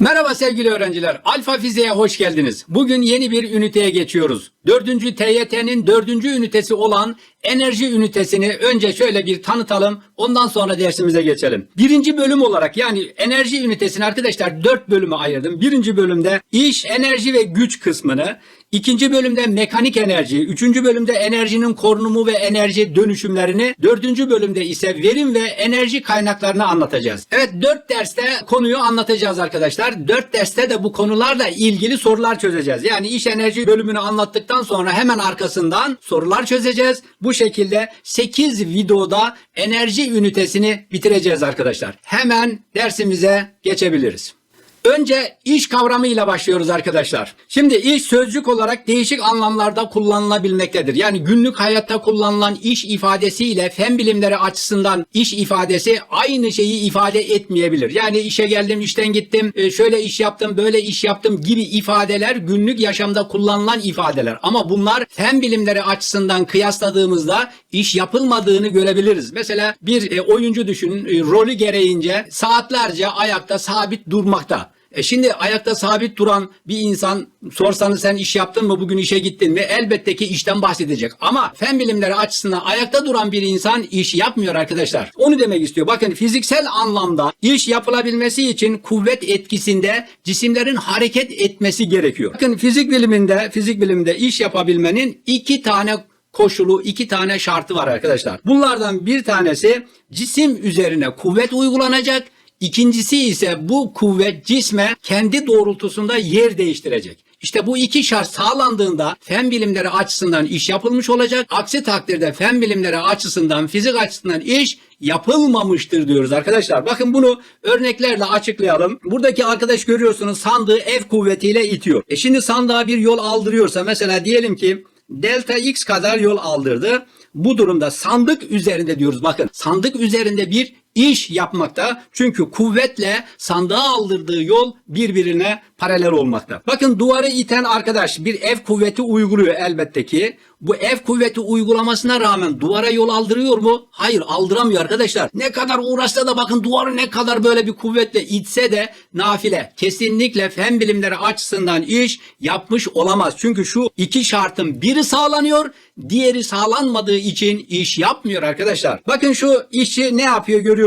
Merhaba sevgili öğrenciler. Alfa Fiziğe hoş geldiniz. Bugün yeni bir üniteye geçiyoruz. Dördüncü TYT'nin dördüncü ünitesi olan enerji ünitesini önce şöyle bir tanıtalım. Ondan sonra dersimize geçelim. Birinci bölüm olarak yani enerji ünitesini arkadaşlar dört bölüme ayırdım. Birinci bölümde iş, enerji ve güç kısmını, İkinci bölümde mekanik enerji, üçüncü bölümde enerjinin korunumu ve enerji dönüşümlerini, dördüncü bölümde ise verim ve enerji kaynaklarını anlatacağız. Evet dört derste konuyu anlatacağız arkadaşlar. Dört derste de bu konularla ilgili sorular çözeceğiz. Yani iş enerji bölümünü anlattıktan sonra hemen arkasından sorular çözeceğiz. Bu şekilde 8 videoda enerji ünitesini bitireceğiz arkadaşlar. Hemen dersimize geçebiliriz. Önce iş kavramıyla başlıyoruz arkadaşlar. Şimdi iş sözcük olarak değişik anlamlarda kullanılabilmektedir. Yani günlük hayatta kullanılan iş ifadesiyle fen bilimleri açısından iş ifadesi aynı şeyi ifade etmeyebilir. Yani işe geldim, işten gittim, e, şöyle iş yaptım, böyle iş yaptım gibi ifadeler günlük yaşamda kullanılan ifadeler. Ama bunlar fen bilimleri açısından kıyasladığımızda iş yapılmadığını görebiliriz. Mesela bir e, oyuncu düşünün, e, rolü gereğince saatlerce ayakta sabit durmakta. E şimdi ayakta sabit duran bir insan sorsanız sen iş yaptın mı bugün işe gittin mi elbette ki işten bahsedecek. Ama fen bilimleri açısından ayakta duran bir insan iş yapmıyor arkadaşlar. Onu demek istiyor. Bakın fiziksel anlamda iş yapılabilmesi için kuvvet etkisinde cisimlerin hareket etmesi gerekiyor. Bakın fizik biliminde fizik biliminde iş yapabilmenin iki tane koşulu, iki tane şartı var arkadaşlar. Bunlardan bir tanesi cisim üzerine kuvvet uygulanacak. İkincisi ise bu kuvvet cisme kendi doğrultusunda yer değiştirecek. İşte bu iki şart sağlandığında fen bilimleri açısından iş yapılmış olacak. Aksi takdirde fen bilimleri açısından, fizik açısından iş yapılmamıştır diyoruz arkadaşlar. Bakın bunu örneklerle açıklayalım. Buradaki arkadaş görüyorsunuz sandığı F kuvvetiyle itiyor. E şimdi sandığa bir yol aldırıyorsa mesela diyelim ki delta x kadar yol aldırdı. Bu durumda sandık üzerinde diyoruz bakın sandık üzerinde bir iş yapmakta. Çünkü kuvvetle sandığa aldırdığı yol birbirine paralel olmakta. Bakın duvarı iten arkadaş bir F kuvveti uyguluyor elbette ki. Bu F kuvveti uygulamasına rağmen duvara yol aldırıyor mu? Hayır aldıramıyor arkadaşlar. Ne kadar uğraşsa da bakın duvarı ne kadar böyle bir kuvvetle itse de nafile. Kesinlikle fen bilimleri açısından iş yapmış olamaz. Çünkü şu iki şartın biri sağlanıyor, diğeri sağlanmadığı için iş yapmıyor arkadaşlar. Bakın şu işçi ne yapıyor görüyorsunuz.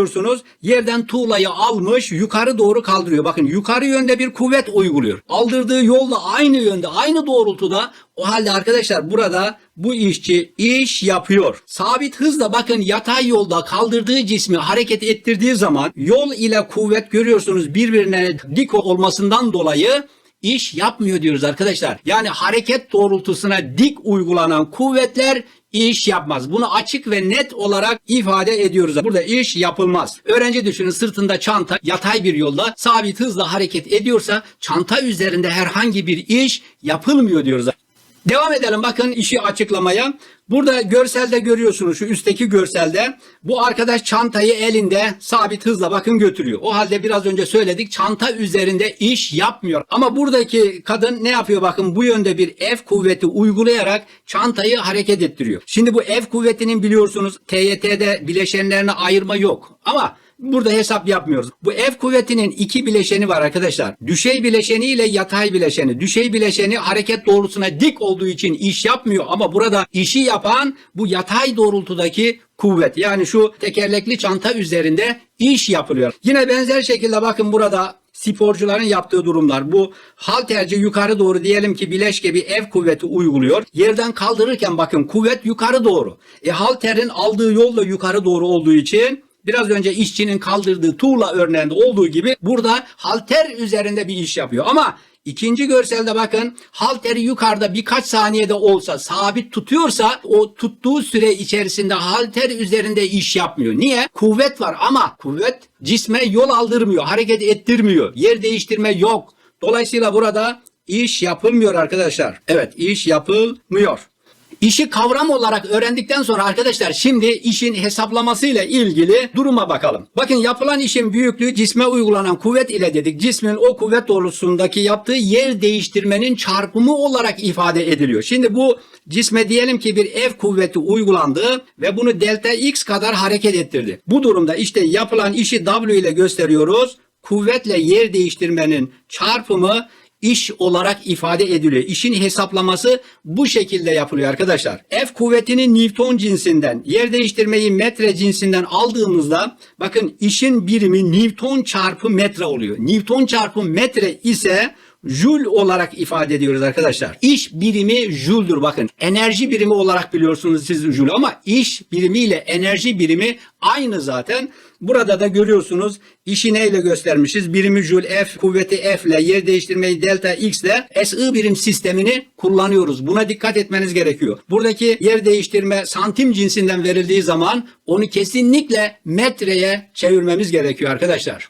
Yerden tuğlayı almış yukarı doğru kaldırıyor. Bakın yukarı yönde bir kuvvet uyguluyor. Aldırdığı yolla aynı yönde aynı doğrultuda o halde arkadaşlar burada bu işçi iş yapıyor. Sabit hızla bakın yatay yolda kaldırdığı cismi hareket ettirdiği zaman yol ile kuvvet görüyorsunuz birbirine dik olmasından dolayı iş yapmıyor diyoruz arkadaşlar. Yani hareket doğrultusuna dik uygulanan kuvvetler iş yapmaz. Bunu açık ve net olarak ifade ediyoruz. Burada iş yapılmaz. Öğrenci düşünün sırtında çanta yatay bir yolda sabit hızla hareket ediyorsa çanta üzerinde herhangi bir iş yapılmıyor diyoruz. Devam edelim bakın işi açıklamaya. Burada görselde görüyorsunuz şu üstteki görselde bu arkadaş çantayı elinde sabit hızla bakın götürüyor. O halde biraz önce söyledik çanta üzerinde iş yapmıyor. Ama buradaki kadın ne yapıyor bakın bu yönde bir F kuvveti uygulayarak çantayı hareket ettiriyor. Şimdi bu F kuvvetinin biliyorsunuz TYT'de bileşenlerine ayırma yok. Ama Burada hesap yapmıyoruz. Bu F kuvvetinin iki bileşeni var arkadaşlar. Düşey bileşeni ile yatay bileşeni. Düşey bileşeni hareket doğrultusuna dik olduğu için iş yapmıyor ama burada işi yapan bu yatay doğrultudaki kuvvet. Yani şu tekerlekli çanta üzerinde iş yapılıyor. Yine benzer şekilde bakın burada sporcuların yaptığı durumlar. Bu halterci yukarı doğru diyelim ki bileşke bir F kuvveti uyguluyor. Yerden kaldırırken bakın kuvvet yukarı doğru. E halterin aldığı yol da yukarı doğru olduğu için Biraz önce işçinin kaldırdığı tuğla örneğinde olduğu gibi burada halter üzerinde bir iş yapıyor. Ama ikinci görselde bakın halteri yukarıda birkaç saniyede olsa sabit tutuyorsa o tuttuğu süre içerisinde halter üzerinde iş yapmıyor. Niye? Kuvvet var ama kuvvet cisme yol aldırmıyor, hareket ettirmiyor, yer değiştirme yok. Dolayısıyla burada iş yapılmıyor arkadaşlar. Evet iş yapılmıyor. İşi kavram olarak öğrendikten sonra arkadaşlar şimdi işin hesaplamasıyla ilgili duruma bakalım. Bakın yapılan işin büyüklüğü cisme uygulanan kuvvet ile dedik. Cismin o kuvvet doğrultusundaki yaptığı yer değiştirmenin çarpımı olarak ifade ediliyor. Şimdi bu cisme diyelim ki bir F kuvveti uygulandı ve bunu delta x kadar hareket ettirdi. Bu durumda işte yapılan işi W ile gösteriyoruz. kuvvetle yer değiştirmenin çarpımı iş olarak ifade ediliyor. İşin hesaplaması bu şekilde yapılıyor arkadaşlar. F kuvvetini Newton cinsinden, yer değiştirmeyi metre cinsinden aldığımızda bakın işin birimi Newton çarpı metre oluyor. Newton çarpı metre ise Joule olarak ifade ediyoruz arkadaşlar. İş birimi Joule'dur bakın. Enerji birimi olarak biliyorsunuz siz Joule ama iş birimiyle enerji birimi aynı zaten. Burada da görüyorsunuz işi neyle göstermişiz? Birimi Joule F, kuvveti F ile yer değiştirmeyi delta X ile SI birim sistemini kullanıyoruz. Buna dikkat etmeniz gerekiyor. Buradaki yer değiştirme santim cinsinden verildiği zaman onu kesinlikle metreye çevirmemiz gerekiyor arkadaşlar.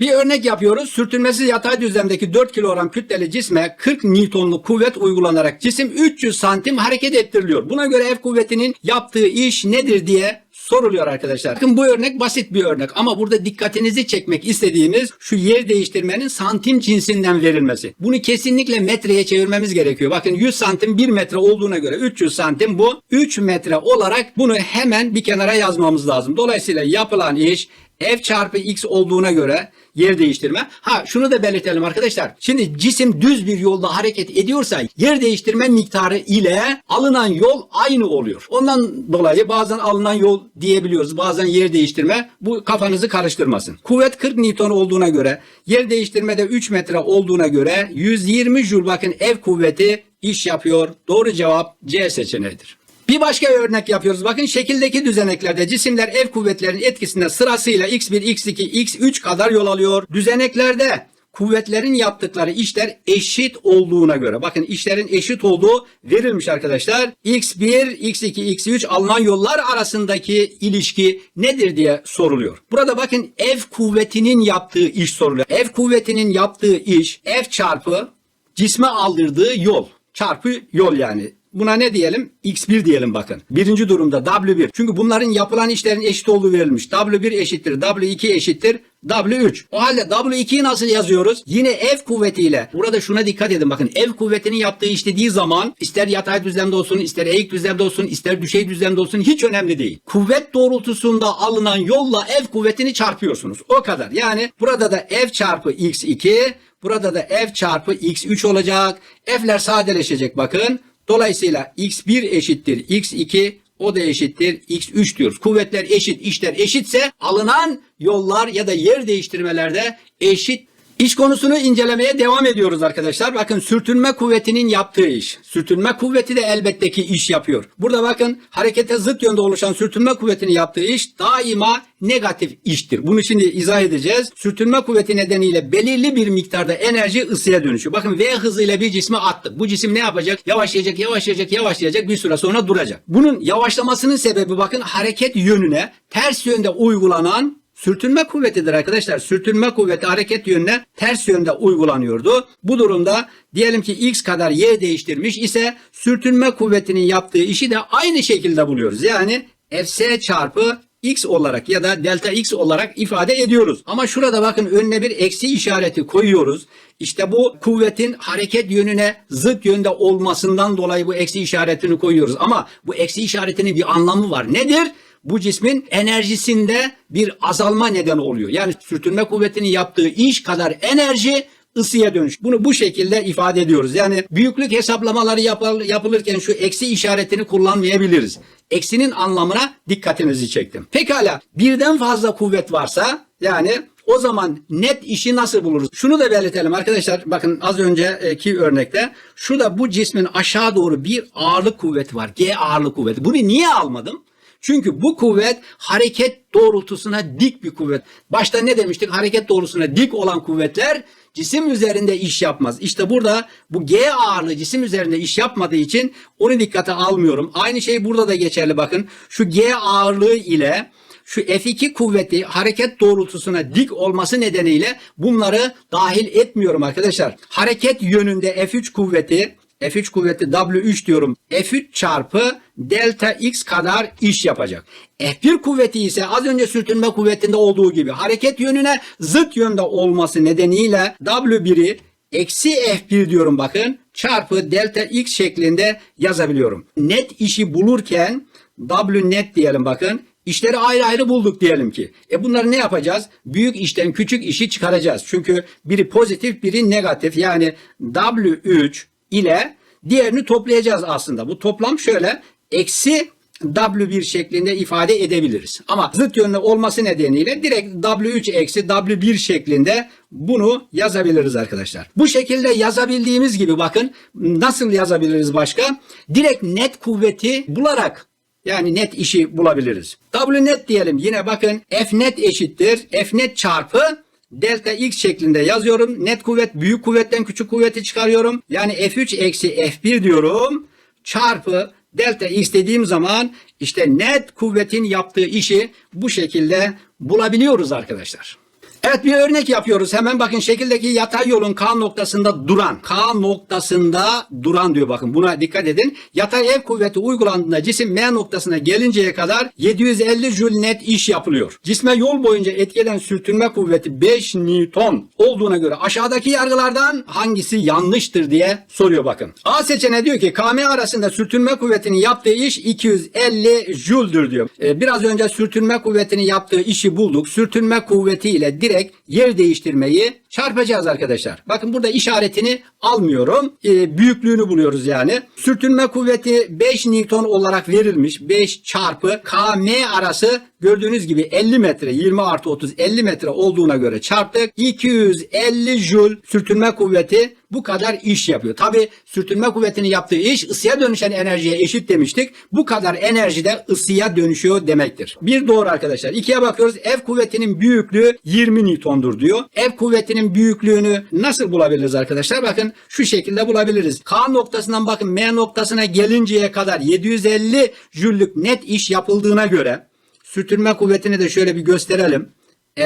Bir örnek yapıyoruz. Sürtünmesiz yatay düzlemdeki 4 kilogram kütleli cisme 40 Newton'luk kuvvet uygulanarak cisim 300 santim hareket ettiriliyor. Buna göre F kuvvetinin yaptığı iş nedir diye soruluyor arkadaşlar. Bakın bu örnek basit bir örnek ama burada dikkatinizi çekmek istediğimiz şu yer değiştirmenin santim cinsinden verilmesi. Bunu kesinlikle metreye çevirmemiz gerekiyor. Bakın 100 santim 1 metre olduğuna göre 300 santim bu 3 metre olarak bunu hemen bir kenara yazmamız lazım. Dolayısıyla yapılan iş F çarpı X olduğuna göre yer değiştirme. Ha şunu da belirtelim arkadaşlar. Şimdi cisim düz bir yolda hareket ediyorsa yer değiştirme miktarı ile alınan yol aynı oluyor. Ondan dolayı bazen alınan yol diyebiliyoruz. Bazen yer değiştirme. Bu kafanızı karıştırmasın. Kuvvet 40 Newton olduğuna göre yer değiştirmede 3 metre olduğuna göre 120 Joule bakın ev kuvveti iş yapıyor. Doğru cevap C seçeneğidir. Bir başka örnek yapıyoruz. Bakın şekildeki düzeneklerde cisimler ev kuvvetlerinin etkisinde sırasıyla x1, x2, x3 kadar yol alıyor. Düzeneklerde kuvvetlerin yaptıkları işler eşit olduğuna göre. Bakın işlerin eşit olduğu verilmiş arkadaşlar. x1, x2, x3 alınan yollar arasındaki ilişki nedir diye soruluyor. Burada bakın ev kuvvetinin yaptığı iş soruluyor. Ev kuvvetinin yaptığı iş F çarpı cisme aldırdığı yol çarpı yol yani. Buna ne diyelim? X1 diyelim bakın. Birinci durumda W1. Çünkü bunların yapılan işlerin eşit olduğu verilmiş. W1 eşittir. W2 eşittir. W3. O halde W2'yi nasıl yazıyoruz? Yine F kuvvetiyle. Burada şuna dikkat edin bakın. F kuvvetinin yaptığı iş dediği zaman ister yatay düzlemde olsun, ister eğik düzlemde olsun, ister düşey düzlemde olsun hiç önemli değil. Kuvvet doğrultusunda alınan yolla F kuvvetini çarpıyorsunuz. O kadar. Yani burada da F çarpı X2, burada da F çarpı X3 olacak. F'ler sadeleşecek bakın. Dolayısıyla x1 eşittir x2 o da eşittir x3 diyoruz. Kuvvetler eşit, işler eşitse alınan yollar ya da yer değiştirmelerde eşit İş konusunu incelemeye devam ediyoruz arkadaşlar. Bakın sürtünme kuvvetinin yaptığı iş. Sürtünme kuvveti de elbette ki iş yapıyor. Burada bakın harekete zıt yönde oluşan sürtünme kuvvetinin yaptığı iş daima negatif iştir. Bunu şimdi izah edeceğiz. Sürtünme kuvveti nedeniyle belirli bir miktarda enerji ısıya dönüşüyor. Bakın V hızıyla bir cismi attık. Bu cisim ne yapacak? Yavaşlayacak, yavaşlayacak, yavaşlayacak bir süre sonra duracak. Bunun yavaşlamasının sebebi bakın hareket yönüne ters yönde uygulanan Sürtünme kuvvetidir arkadaşlar. Sürtünme kuvveti hareket yönüne ters yönde uygulanıyordu. Bu durumda diyelim ki x kadar y değiştirmiş ise sürtünme kuvvetinin yaptığı işi de aynı şekilde buluyoruz. Yani fs çarpı x olarak ya da delta x olarak ifade ediyoruz. Ama şurada bakın önüne bir eksi işareti koyuyoruz. İşte bu kuvvetin hareket yönüne zıt yönde olmasından dolayı bu eksi işaretini koyuyoruz. Ama bu eksi işaretinin bir anlamı var. Nedir? Bu cismin enerjisinde bir azalma neden oluyor. Yani sürtünme kuvvetinin yaptığı iş kadar enerji ısıya dönüş. Bunu bu şekilde ifade ediyoruz. Yani büyüklük hesaplamaları yapılırken şu eksi işaretini kullanmayabiliriz. Eksinin anlamına dikkatinizi çektim. Pekala birden fazla kuvvet varsa yani o zaman net işi nasıl buluruz? Şunu da belirtelim arkadaşlar. Bakın az önceki örnekte şurada bu cismin aşağı doğru bir ağırlık kuvveti var. G ağırlık kuvveti. Bunu niye almadım? Çünkü bu kuvvet hareket doğrultusuna dik bir kuvvet. Başta ne demiştik? Hareket doğrultusuna dik olan kuvvetler cisim üzerinde iş yapmaz. İşte burada bu G ağırlığı cisim üzerinde iş yapmadığı için onu dikkate almıyorum. Aynı şey burada da geçerli bakın. Şu G ağırlığı ile şu F2 kuvveti hareket doğrultusuna dik olması nedeniyle bunları dahil etmiyorum arkadaşlar. Hareket yönünde F3 kuvveti F3 kuvveti W3 diyorum. F3 çarpı delta X kadar iş yapacak. F1 kuvveti ise az önce sürtünme kuvvetinde olduğu gibi hareket yönüne zıt yönde olması nedeniyle W1'i eksi F1 diyorum bakın çarpı delta X şeklinde yazabiliyorum. Net işi bulurken W net diyelim bakın İşleri ayrı ayrı bulduk diyelim ki. E bunları ne yapacağız? Büyük işten küçük işi çıkaracağız. Çünkü biri pozitif biri negatif. Yani W3 ile diğerini toplayacağız aslında. Bu toplam şöyle eksi W1 şeklinde ifade edebiliriz. Ama zıt yönlü olması nedeniyle direkt W3 eksi W1 şeklinde bunu yazabiliriz arkadaşlar. Bu şekilde yazabildiğimiz gibi bakın nasıl yazabiliriz başka? Direkt net kuvveti bularak yani net işi bulabiliriz. W net diyelim yine bakın F net eşittir F net çarpı delta x şeklinde yazıyorum. Net kuvvet büyük kuvvetten küçük kuvveti çıkarıyorum. Yani F3 eksi F1 diyorum. Çarpı delta x dediğim zaman işte net kuvvetin yaptığı işi bu şekilde bulabiliyoruz arkadaşlar. Evet bir örnek yapıyoruz. Hemen bakın şekildeki yatay yolun K noktasında duran. K noktasında duran diyor bakın. Buna dikkat edin. Yatay ev kuvveti uygulandığında cisim M noktasına gelinceye kadar 750 Joule net iş yapılıyor. Cisme yol boyunca etkilen sürtünme kuvveti 5 Newton olduğuna göre aşağıdaki yargılardan hangisi yanlıştır diye soruyor bakın. A seçeneği diyor ki KM arasında sürtünme kuvvetinin yaptığı iş 250 Joule'dur diyor. Ee, biraz önce sürtünme kuvvetinin yaptığı işi bulduk. Sürtünme kuvveti ile direkt yer değiştirmeyi çarpacağız arkadaşlar. Bakın burada işaretini almıyorum. Ee, büyüklüğünü buluyoruz yani. Sürtünme kuvveti 5 Newton olarak verilmiş. 5 çarpı KM arası gördüğünüz gibi 50 metre 20 artı 30 50 metre olduğuna göre çarptık. 250 Joule sürtünme kuvveti bu kadar iş yapıyor. Tabi sürtünme kuvvetinin yaptığı iş ısıya dönüşen enerjiye eşit demiştik. Bu kadar enerji de ısıya dönüşüyor demektir. Bir doğru arkadaşlar. İkiye bakıyoruz. F kuvvetinin büyüklüğü 20 Newton'dur diyor. F kuvvetinin büyüklüğünü nasıl bulabiliriz arkadaşlar? Bakın şu şekilde bulabiliriz. K noktasından bakın M noktasına gelinceye kadar 750 Joule'lük net iş yapıldığına göre sürtünme kuvvetini de şöyle bir gösterelim.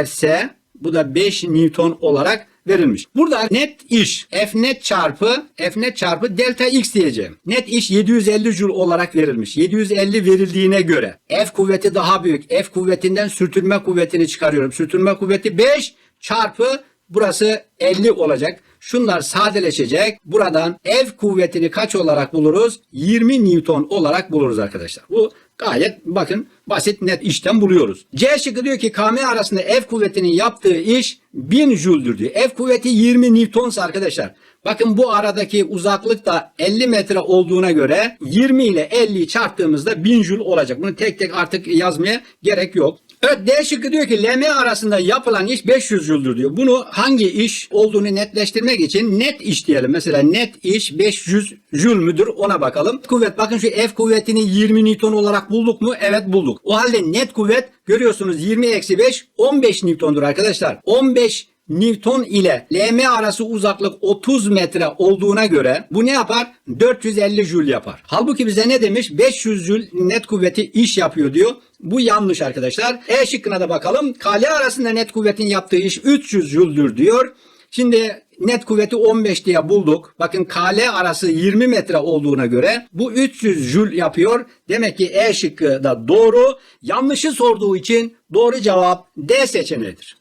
Fs bu da 5 Newton olarak verilmiş. Burada net iş F net çarpı F net çarpı delta x diyeceğim. Net iş 750 Joule olarak verilmiş. 750 verildiğine göre F kuvveti daha büyük. F kuvvetinden sürtünme kuvvetini çıkarıyorum. Sürtünme kuvveti 5 çarpı burası 50 olacak. Şunlar sadeleşecek. Buradan F kuvvetini kaç olarak buluruz? 20 Newton olarak buluruz arkadaşlar. Bu gayet bakın basit net işten buluyoruz. C şıkkı diyor ki KM arasında F kuvvetinin yaptığı iş 1000 Joule'dur diyor. F kuvveti 20 Newton'sa arkadaşlar. Bakın bu aradaki uzaklık da 50 metre olduğuna göre 20 ile 50'yi çarptığımızda 1000 Joule olacak. Bunu tek tek artık yazmaya gerek yok. Evet D şıkkı diyor ki LM arasında yapılan iş 500 Joule'dur diyor. Bunu hangi iş olduğunu netleştirmek için net iş diyelim. Mesela net iş 500 Joule müdür ona bakalım. Kuvvet bakın şu F kuvvetini 20 Newton olarak bulduk mu? Evet bulduk. O halde net kuvvet görüyorsunuz 20 eksi 5 15 Newton'dur arkadaşlar. 15 Newton ile LM arası uzaklık 30 metre olduğuna göre bu ne yapar? 450 Joule yapar. Halbuki bize ne demiş? 500 Joule net kuvveti iş yapıyor diyor. Bu yanlış arkadaşlar. E şıkkına da bakalım. KL arasında net kuvvetin yaptığı iş 300 Joule'dur diyor. Şimdi net kuvveti 15 diye bulduk. Bakın KL arası 20 metre olduğuna göre bu 300 Joule yapıyor. Demek ki E şıkkı da doğru. Yanlışı sorduğu için doğru cevap D seçeneğidir.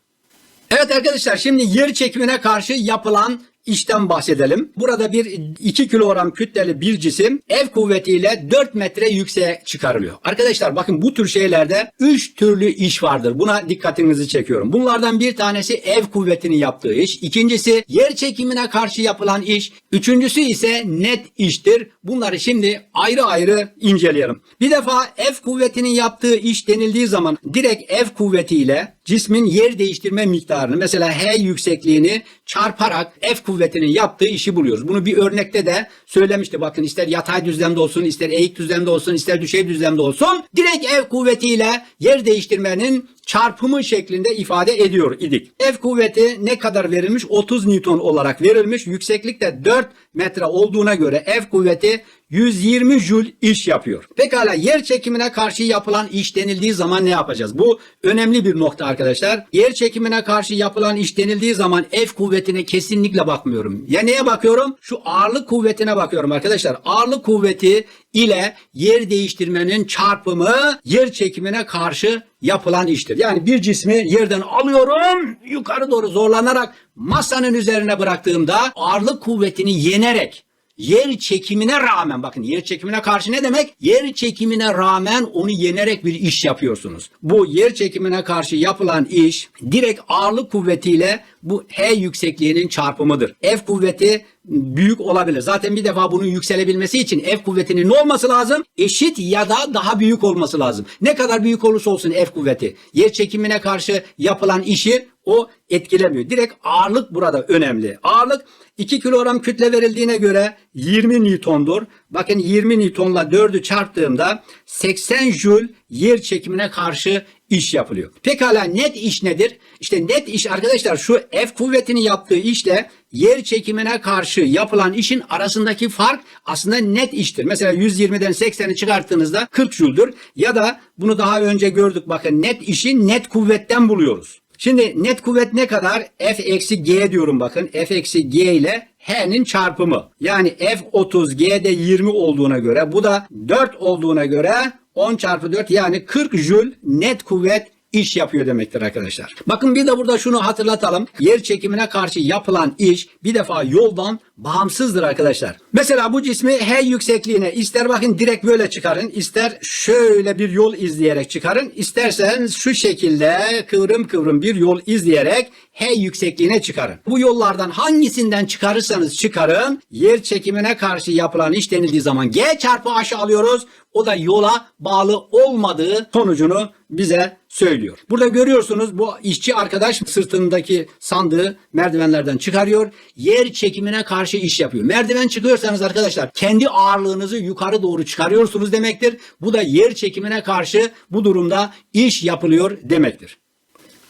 Evet arkadaşlar şimdi yer çekimine karşı yapılan işten bahsedelim. Burada bir 2 kilogram kütleli bir cisim ev kuvvetiyle 4 metre yükseğe çıkarılıyor. Arkadaşlar bakın bu tür şeylerde 3 türlü iş vardır. Buna dikkatinizi çekiyorum. Bunlardan bir tanesi ev kuvvetinin yaptığı iş. İkincisi yer çekimine karşı yapılan iş. Üçüncüsü ise net iştir. Bunları şimdi ayrı ayrı inceleyelim. Bir defa ev kuvvetinin yaptığı iş denildiği zaman direkt ev kuvvetiyle cismin yer değiştirme miktarını mesela H yüksekliğini çarparak F kuvvetinin yaptığı işi buluyoruz. Bunu bir örnekte de söylemişti. Bakın ister yatay düzlemde olsun, ister eğik düzlemde olsun, ister düşey düzlemde olsun. Direkt F kuvvetiyle yer değiştirmenin çarpımı şeklinde ifade ediyor idik. F kuvveti ne kadar verilmiş? 30 Newton olarak verilmiş. Yükseklik de 4 metre olduğuna göre F kuvveti 120 Joule iş yapıyor. Pekala yer çekimine karşı yapılan iş denildiği zaman ne yapacağız? Bu önemli bir nokta arkadaşlar. Yer çekimine karşı yapılan iş denildiği zaman F kuvvetine kesinlikle bakmıyorum. Ya neye bakıyorum? Şu ağırlık kuvvetine bakıyorum arkadaşlar. Ağırlık kuvveti ile yer değiştirmenin çarpımı yer çekimine karşı yapılan iştir. Yani bir cismi yerden alıyorum yukarı doğru zorlanarak masanın üzerine bıraktığımda ağırlık kuvvetini yenerek yer çekimine rağmen bakın yer çekimine karşı ne demek? Yer çekimine rağmen onu yenerek bir iş yapıyorsunuz. Bu yer çekimine karşı yapılan iş direkt ağırlık kuvvetiyle bu H yüksekliğinin çarpımıdır. F kuvveti büyük olabilir. Zaten bir defa bunun yükselebilmesi için F kuvvetinin ne olması lazım? Eşit ya da daha büyük olması lazım. Ne kadar büyük olursa olsun F kuvveti yer çekimine karşı yapılan işi o etkilemiyor. Direkt ağırlık burada önemli. Ağırlık 2 kilogram kütle verildiğine göre 20 Newton'dur. Bakın 20 Newton'la 4'ü çarptığımda 80 Joule yer çekimine karşı iş yapılıyor. Pekala net iş nedir? İşte net iş arkadaşlar şu F kuvvetini yaptığı işle yer çekimine karşı yapılan işin arasındaki fark aslında net iştir. Mesela 120'den 80'i çıkarttığınızda 40 Joule'dur. Ya da bunu daha önce gördük bakın net işi net kuvvetten buluyoruz. Şimdi net kuvvet ne kadar? F eksi G diyorum bakın. F eksi G ile H'nin çarpımı. Yani F 30 G'de 20 olduğuna göre bu da 4 olduğuna göre 10 çarpı 4 yani 40 Joule net kuvvet iş yapıyor demektir arkadaşlar. Bakın bir de burada şunu hatırlatalım. Yer çekimine karşı yapılan iş bir defa yoldan bağımsızdır arkadaşlar. Mesela bu cismi H yüksekliğine ister bakın direkt böyle çıkarın, ister şöyle bir yol izleyerek çıkarın, istersen şu şekilde kıvrım kıvrım bir yol izleyerek H yüksekliğine çıkarın. Bu yollardan hangisinden çıkarırsanız çıkarın, yer çekimine karşı yapılan iş denildiği zaman G çarpı H alıyoruz. O da yola bağlı olmadığı sonucunu bize söylüyor. Burada görüyorsunuz bu işçi arkadaş sırtındaki sandığı merdivenlerden çıkarıyor. Yer çekimine karşı iş yapıyor. Merdiven çıkıyorsanız arkadaşlar kendi ağırlığınızı yukarı doğru çıkarıyorsunuz demektir. Bu da yer çekimine karşı bu durumda iş yapılıyor demektir.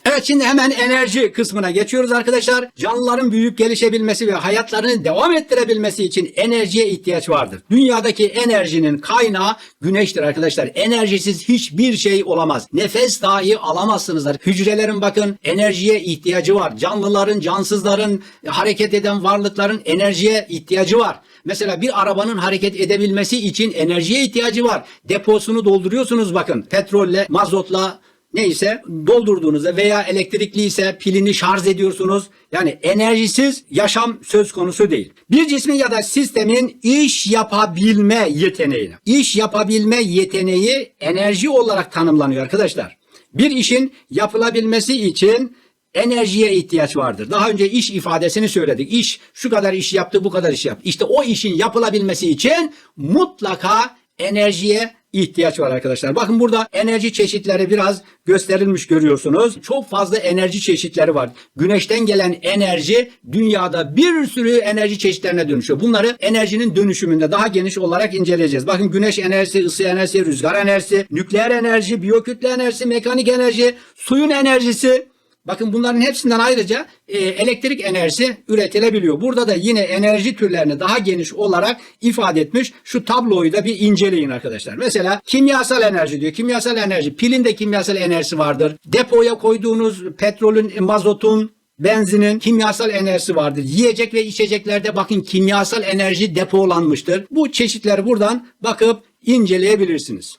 Evet şimdi hemen enerji kısmına geçiyoruz arkadaşlar. Canlıların büyüyüp gelişebilmesi ve hayatlarını devam ettirebilmesi için enerjiye ihtiyaç vardır. Dünyadaki enerjinin kaynağı güneştir arkadaşlar. Enerjisiz hiçbir şey olamaz. Nefes dahi alamazsınız. Hücrelerin bakın enerjiye ihtiyacı var. Canlıların, cansızların, hareket eden varlıkların enerjiye ihtiyacı var. Mesela bir arabanın hareket edebilmesi için enerjiye ihtiyacı var. Deposunu dolduruyorsunuz bakın. Petrolle, mazotla, neyse doldurduğunuzda veya elektrikli ise pilini şarj ediyorsunuz. Yani enerjisiz yaşam söz konusu değil. Bir cismin ya da sistemin iş yapabilme yeteneği. İş yapabilme yeteneği enerji olarak tanımlanıyor arkadaşlar. Bir işin yapılabilmesi için enerjiye ihtiyaç vardır. Daha önce iş ifadesini söyledik. İş şu kadar iş yaptı, bu kadar iş yaptı. İşte o işin yapılabilmesi için mutlaka enerjiye ihtiyaç var arkadaşlar. Bakın burada enerji çeşitleri biraz gösterilmiş görüyorsunuz. Çok fazla enerji çeşitleri var. Güneşten gelen enerji dünyada bir sürü enerji çeşitlerine dönüşüyor. Bunları enerjinin dönüşümünde daha geniş olarak inceleyeceğiz. Bakın güneş enerjisi, ısı enerjisi, rüzgar enerjisi, nükleer enerji, biyokütle enerjisi, mekanik enerji, suyun enerjisi, Bakın bunların hepsinden ayrıca e, elektrik enerjisi üretilebiliyor. Burada da yine enerji türlerini daha geniş olarak ifade etmiş. Şu tabloyu da bir inceleyin arkadaşlar. Mesela kimyasal enerji diyor. Kimyasal enerji. Pilin de kimyasal enerjisi vardır. Depoya koyduğunuz petrolün, mazotun, benzinin kimyasal enerjisi vardır. Yiyecek ve içeceklerde bakın kimyasal enerji depolanmıştır. Bu çeşitleri buradan bakıp inceleyebilirsiniz.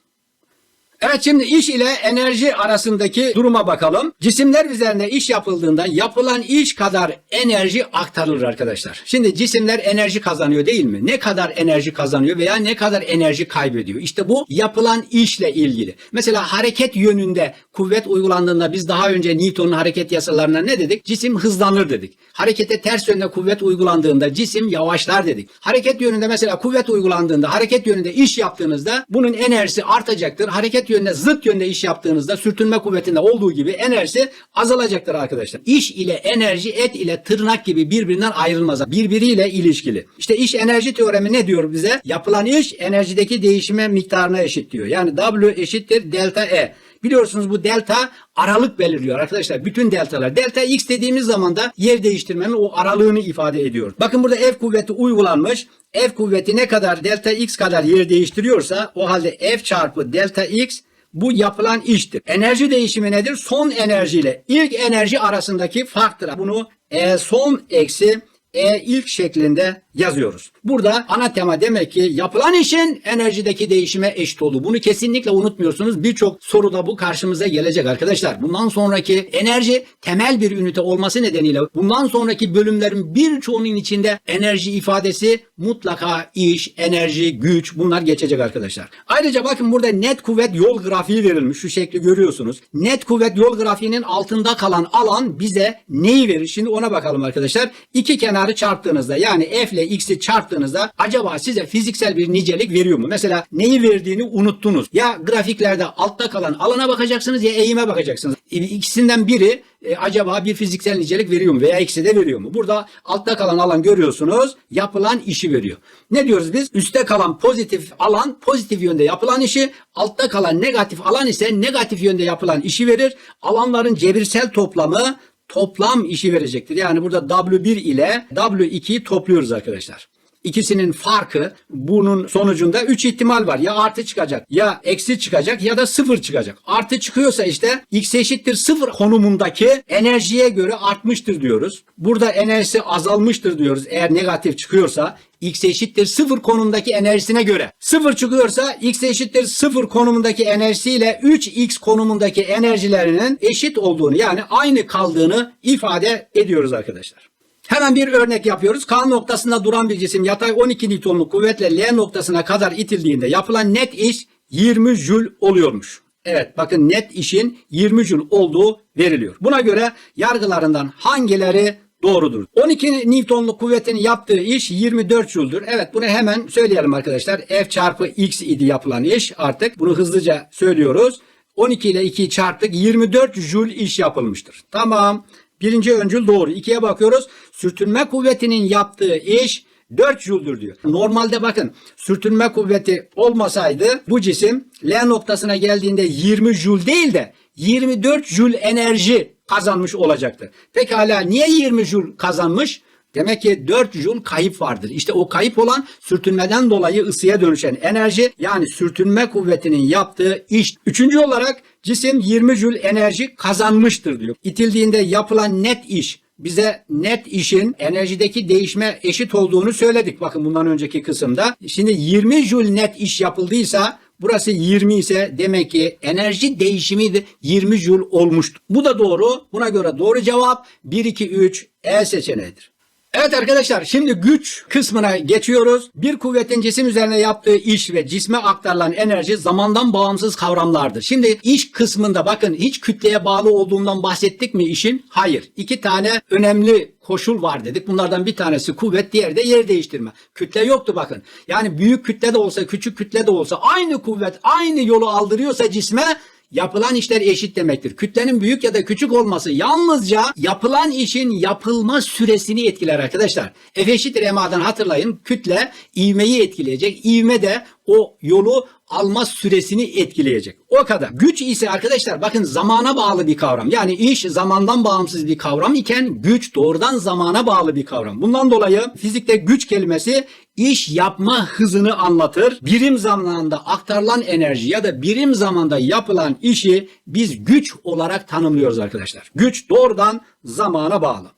Evet şimdi iş ile enerji arasındaki duruma bakalım. Cisimler üzerinde iş yapıldığında yapılan iş kadar enerji aktarılır arkadaşlar. Şimdi cisimler enerji kazanıyor değil mi? Ne kadar enerji kazanıyor veya ne kadar enerji kaybediyor? İşte bu yapılan işle ilgili. Mesela hareket yönünde kuvvet uygulandığında biz daha önce Newton'un hareket yasalarına ne dedik? Cisim hızlanır dedik. Harekete ters yönde kuvvet uygulandığında cisim yavaşlar dedik. Hareket yönünde mesela kuvvet uygulandığında hareket yönünde iş yaptığınızda bunun enerjisi artacaktır. Hareket yönünde zıt yönde iş yaptığınızda sürtünme kuvvetinde olduğu gibi enerjisi azalacaktır arkadaşlar. İş ile enerji et ile tırnak gibi birbirinden ayrılmaz. Birbiriyle ilişkili. İşte iş enerji teoremi ne diyor bize? Yapılan iş enerjideki değişime miktarına eşit diyor. Yani W eşittir delta E. Biliyorsunuz bu delta aralık belirliyor arkadaşlar. Bütün deltalar. Delta x dediğimiz zaman da yer değiştirmenin o aralığını ifade ediyor. Bakın burada F kuvveti uygulanmış. F kuvveti ne kadar delta x kadar yer değiştiriyorsa o halde F çarpı delta x bu yapılan iştir. Enerji değişimi nedir? Son enerji ile ilk enerji arasındaki farktır. Bunu E son eksi E ilk şeklinde yazıyoruz. Burada ana tema demek ki yapılan işin enerjideki değişime eşit olduğu. Bunu kesinlikle unutmuyorsunuz. Birçok soruda bu karşımıza gelecek arkadaşlar. Bundan sonraki enerji temel bir ünite olması nedeniyle bundan sonraki bölümlerin birçoğunun içinde enerji ifadesi mutlaka iş, enerji, güç bunlar geçecek arkadaşlar. Ayrıca bakın burada net kuvvet yol grafiği verilmiş. Şu şekli görüyorsunuz. Net kuvvet yol grafiğinin altında kalan alan bize neyi verir? Şimdi ona bakalım arkadaşlar. İki kenarı çarptığınızda yani f ile x'i çarptığınızda acaba size fiziksel bir nicelik veriyor mu? Mesela neyi verdiğini unuttunuz. Ya grafiklerde altta kalan alana bakacaksınız ya eğime bakacaksınız. İkisinden biri e, acaba bir fiziksel nicelik veriyor mu veya eksi de veriyor mu? Burada altta kalan alan görüyorsunuz yapılan işi veriyor. Ne diyoruz biz? Üste kalan pozitif alan pozitif yönde yapılan işi, altta kalan negatif alan ise negatif yönde yapılan işi verir. Alanların cebirsel toplamı toplam işi verecektir. Yani burada W1 ile W2'yi topluyoruz arkadaşlar. İkisinin farkı bunun sonucunda 3 ihtimal var. Ya artı çıkacak ya eksi çıkacak ya da sıfır çıkacak. Artı çıkıyorsa işte x eşittir sıfır konumundaki enerjiye göre artmıştır diyoruz. Burada enerjisi azalmıştır diyoruz. Eğer negatif çıkıyorsa x eşittir sıfır konumundaki enerjisine göre. Sıfır çıkıyorsa x eşittir sıfır konumundaki enerjisiyle 3x konumundaki enerjilerinin eşit olduğunu yani aynı kaldığını ifade ediyoruz arkadaşlar. Hemen bir örnek yapıyoruz. K noktasında duran bir cisim yatay 12 Newton'luk kuvvetle L noktasına kadar itildiğinde yapılan net iş 20 jül oluyormuş. Evet bakın net işin 20 jül olduğu veriliyor. Buna göre yargılarından hangileri doğrudur? 12 Newton'luk kuvvetin yaptığı iş 24 jüldür. Evet bunu hemen söyleyelim arkadaşlar. F çarpı X idi yapılan iş. Artık bunu hızlıca söylüyoruz. 12 ile 2'yi çarptık 24 jül iş yapılmıştır. Tamam. Birinci öncül doğru. İkiye bakıyoruz. Sürtünme kuvvetinin yaptığı iş 4 Joule'dur diyor. Normalde bakın sürtünme kuvveti olmasaydı bu cisim L noktasına geldiğinde 20 Joule değil de 24 Joule enerji kazanmış olacaktı. Pekala niye 20 Joule kazanmış? Demek ki 4 Joule kayıp vardır. İşte o kayıp olan sürtünmeden dolayı ısıya dönüşen enerji yani sürtünme kuvvetinin yaptığı iş. Üçüncü olarak cisim 20 Joule enerji kazanmıştır diyor. İtildiğinde yapılan net iş bize net işin enerjideki değişme eşit olduğunu söyledik. Bakın bundan önceki kısımda. Şimdi 20 Joule net iş yapıldıysa Burası 20 ise demek ki enerji değişimi de 20 Joule olmuştur. Bu da doğru. Buna göre doğru cevap 1, 2, 3 E seçeneğidir. Evet arkadaşlar şimdi güç kısmına geçiyoruz. Bir kuvvetin cisim üzerine yaptığı iş ve cisme aktarılan enerji zamandan bağımsız kavramlardır. Şimdi iş kısmında bakın hiç kütleye bağlı olduğundan bahsettik mi işin? Hayır. İki tane önemli koşul var dedik. Bunlardan bir tanesi kuvvet, diğeri de yer değiştirme. Kütle yoktu bakın. Yani büyük kütle de olsa, küçük kütle de olsa aynı kuvvet, aynı yolu aldırıyorsa cisme Yapılan işler eşit demektir. Kütlenin büyük ya da küçük olması yalnızca yapılan işin yapılma süresini etkiler arkadaşlar. F eşittir MA'dan hatırlayın. Kütle ivmeyi etkileyecek. İvme de o yolu alma süresini etkileyecek. O kadar. Güç ise arkadaşlar bakın zamana bağlı bir kavram. Yani iş zamandan bağımsız bir kavram iken güç doğrudan zamana bağlı bir kavram. Bundan dolayı fizikte güç kelimesi iş yapma hızını anlatır. Birim zamanında aktarılan enerji ya da birim zamanda yapılan işi biz güç olarak tanımlıyoruz arkadaşlar. Güç doğrudan zamana bağlı.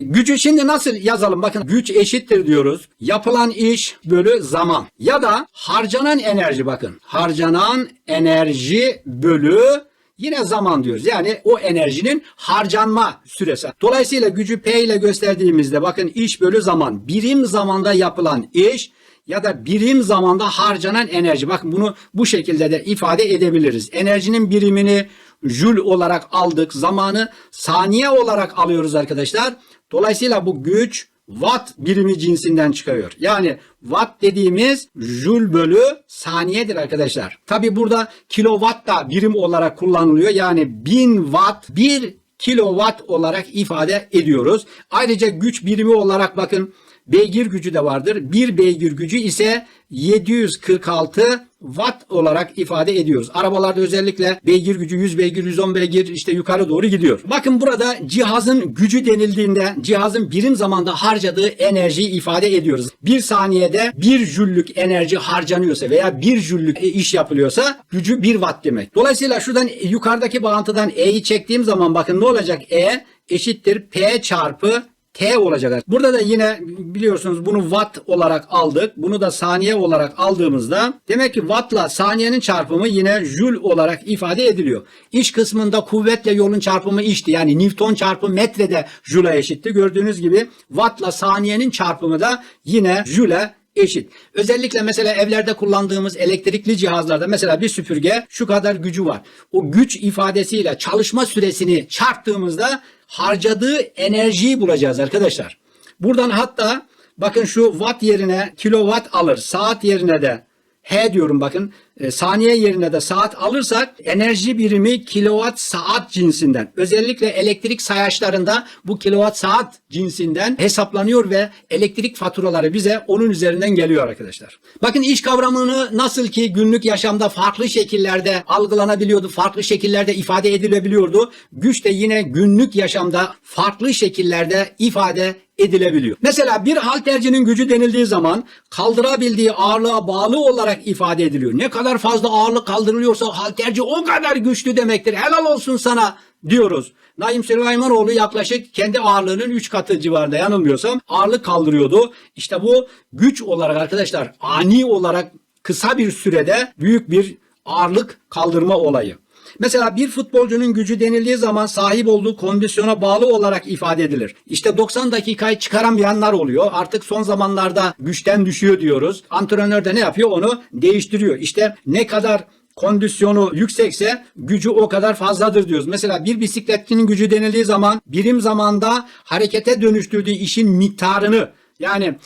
Gücü şimdi nasıl yazalım? Bakın güç eşittir diyoruz. Yapılan iş bölü zaman. Ya da harcanan enerji bakın. Harcanan enerji bölü yine zaman diyoruz. Yani o enerjinin harcanma süresi. Dolayısıyla gücü P ile gösterdiğimizde bakın iş bölü zaman. Birim zamanda yapılan iş ya da birim zamanda harcanan enerji. Bakın bunu bu şekilde de ifade edebiliriz. Enerjinin birimini jül olarak aldık. Zamanı saniye olarak alıyoruz arkadaşlar. Dolayısıyla bu güç watt birimi cinsinden çıkıyor. Yani watt dediğimiz jül bölü saniyedir arkadaşlar. Tabi burada kilowatt da birim olarak kullanılıyor. Yani 1000 watt 1 kilowatt olarak ifade ediyoruz. Ayrıca güç birimi olarak bakın beygir gücü de vardır. Bir beygir gücü ise 746 watt olarak ifade ediyoruz. Arabalarda özellikle beygir gücü 100 beygir, 110 beygir işte yukarı doğru gidiyor. Bakın burada cihazın gücü denildiğinde cihazın birim zamanda harcadığı enerjiyi ifade ediyoruz. Bir saniyede bir jüllük enerji harcanıyorsa veya bir jüllük iş yapılıyorsa gücü 1 watt demek. Dolayısıyla şuradan yukarıdaki bağıntıdan E'yi çektiğim zaman bakın ne olacak? E eşittir P çarpı T olacak. Burada da yine biliyorsunuz bunu watt olarak aldık. Bunu da saniye olarak aldığımızda demek ki wattla saniyenin çarpımı yine joule olarak ifade ediliyor. İş kısmında kuvvetle yolun çarpımı işti. Yani Newton çarpı metrede joule'a eşitti. Gördüğünüz gibi wattla saniyenin çarpımı da yine joule'a eşit. Özellikle mesela evlerde kullandığımız elektrikli cihazlarda mesela bir süpürge şu kadar gücü var. O güç ifadesiyle çalışma süresini çarptığımızda harcadığı enerjiyi bulacağız arkadaşlar. Buradan hatta bakın şu watt yerine kilowatt alır. Saat yerine de H diyorum bakın. E, saniye yerine de saat alırsak enerji birimi kilowatt saat cinsinden. Özellikle elektrik sayaçlarında bu kilowatt saat cinsinden hesaplanıyor ve elektrik faturaları bize onun üzerinden geliyor arkadaşlar. Bakın iş kavramını nasıl ki günlük yaşamda farklı şekillerde algılanabiliyordu, farklı şekillerde ifade edilebiliyordu. Güç de yine günlük yaşamda farklı şekillerde ifade edilebiliyor. Mesela bir haltercinin gücü denildiği zaman kaldırabildiği ağırlığa bağlı olarak ifade ediliyor. Ne kadar fazla ağırlık kaldırılıyorsa halterci o kadar güçlü demektir. Helal olsun sana diyoruz. Naim Süleymanoğlu yaklaşık kendi ağırlığının 3 katı civarında yanılmıyorsam ağırlık kaldırıyordu. İşte bu güç olarak arkadaşlar ani olarak kısa bir sürede büyük bir ağırlık kaldırma olayı. Mesela bir futbolcunun gücü denildiği zaman sahip olduğu kondisyona bağlı olarak ifade edilir. İşte 90 dakikayı çıkaramayanlar oluyor. Artık son zamanlarda güçten düşüyor diyoruz. Antrenör de ne yapıyor? Onu değiştiriyor. İşte ne kadar kondisyonu yüksekse gücü o kadar fazladır diyoruz. Mesela bir bisikletçinin gücü denildiği zaman birim zamanda harekete dönüştürdüğü işin miktarını yani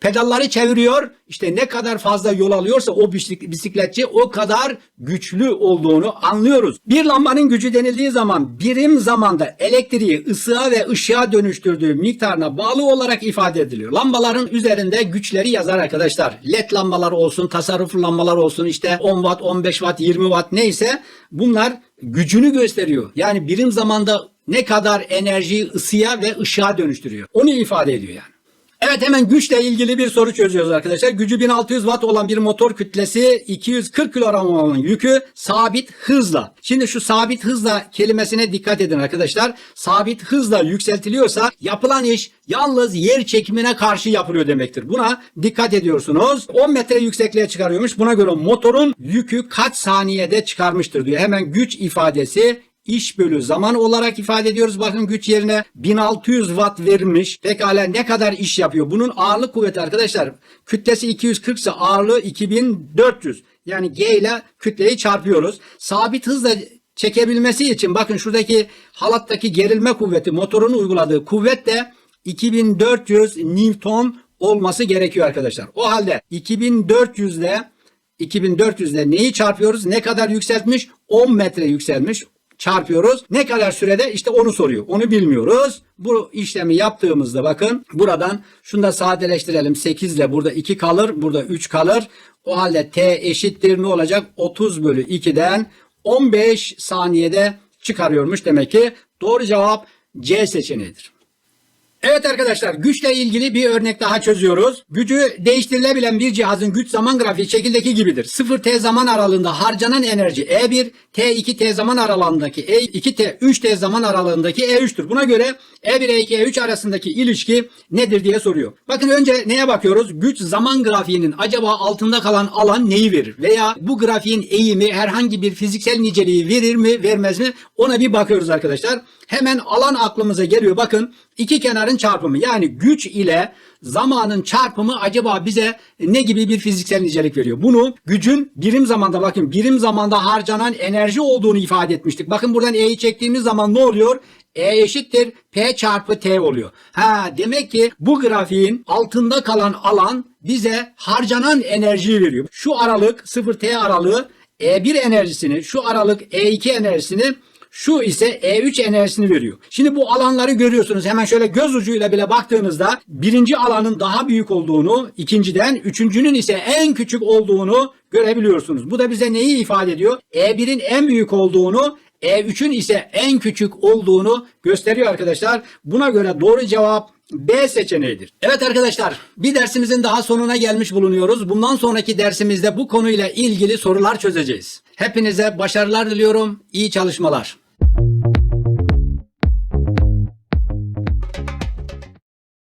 pedalları çeviriyor. İşte ne kadar fazla yol alıyorsa o bisik- bisikletçi o kadar güçlü olduğunu anlıyoruz. Bir lambanın gücü denildiği zaman birim zamanda elektriği ısığa ve ışığa dönüştürdüğü miktarına bağlı olarak ifade ediliyor. Lambaların üzerinde güçleri yazar arkadaşlar. LED lambalar olsun, tasarruflu lambalar olsun işte 10 watt, 15 watt, 20 watt neyse bunlar gücünü gösteriyor. Yani birim zamanda ne kadar enerjiyi ısıya ve ışığa dönüştürüyor. Onu ifade ediyor yani. Evet hemen güçle ilgili bir soru çözüyoruz arkadaşlar. Gücü 1600 watt olan bir motor kütlesi 240 kilogram olan yükü sabit hızla. Şimdi şu sabit hızla kelimesine dikkat edin arkadaşlar. Sabit hızla yükseltiliyorsa yapılan iş yalnız yer çekimine karşı yapılıyor demektir. Buna dikkat ediyorsunuz. 10 metre yüksekliğe çıkarıyormuş. Buna göre motorun yükü kaç saniyede çıkarmıştır diyor. Hemen güç ifadesi iş bölü zaman olarak ifade ediyoruz. Bakın güç yerine 1600 watt verilmiş. Pekala ne kadar iş yapıyor? Bunun ağırlık kuvveti arkadaşlar. Kütlesi 240 ise ağırlığı 2400. Yani G ile kütleyi çarpıyoruz. Sabit hızla çekebilmesi için bakın şuradaki halattaki gerilme kuvveti motorun uyguladığı kuvvet de 2400 Newton olması gerekiyor arkadaşlar. O halde 2400 ile 2400 ile neyi çarpıyoruz? Ne kadar yükseltmiş? 10 metre yükselmiş çarpıyoruz. Ne kadar sürede işte onu soruyor. Onu bilmiyoruz. Bu işlemi yaptığımızda bakın buradan şunu da sadeleştirelim. 8 ile burada 2 kalır. Burada 3 kalır. O halde T eşittir ne olacak? 30 bölü 2'den 15 saniyede çıkarıyormuş demek ki. Doğru cevap C seçeneğidir. Evet arkadaşlar güçle ilgili bir örnek daha çözüyoruz. Gücü değiştirilebilen bir cihazın güç zaman grafiği şekildeki gibidir. 0T zaman aralığında harcanan enerji E1, T2T zaman aralığındaki E2T, 3T zaman aralığındaki E3'tür. Buna göre E1, E2, E3 arasındaki ilişki nedir diye soruyor. Bakın önce neye bakıyoruz? Güç zaman grafiğinin acaba altında kalan alan neyi verir? Veya bu grafiğin eğimi herhangi bir fiziksel niceliği verir mi vermez mi? Ona bir bakıyoruz arkadaşlar. Hemen alan aklımıza geliyor. Bakın iki kenarın çarpımı yani güç ile zamanın çarpımı acaba bize ne gibi bir fiziksel nicelik veriyor? Bunu gücün birim zamanda bakın birim zamanda harcanan enerji olduğunu ifade etmiştik. Bakın buradan E'yi çektiğimiz zaman ne oluyor? E eşittir P çarpı T oluyor. Ha demek ki bu grafiğin altında kalan alan bize harcanan enerjiyi veriyor. Şu aralık 0T aralığı E1 enerjisini, şu aralık E2 enerjisini şu ise E3 enerjisini veriyor. Şimdi bu alanları görüyorsunuz. Hemen şöyle göz ucuyla bile baktığınızda birinci alanın daha büyük olduğunu, ikinciden, üçüncünün ise en küçük olduğunu görebiliyorsunuz. Bu da bize neyi ifade ediyor? E1'in en büyük olduğunu, E3'ün ise en küçük olduğunu gösteriyor arkadaşlar. Buna göre doğru cevap B seçeneğidir. Evet arkadaşlar bir dersimizin daha sonuna gelmiş bulunuyoruz. Bundan sonraki dersimizde bu konuyla ilgili sorular çözeceğiz. Hepinize başarılar diliyorum. İyi çalışmalar.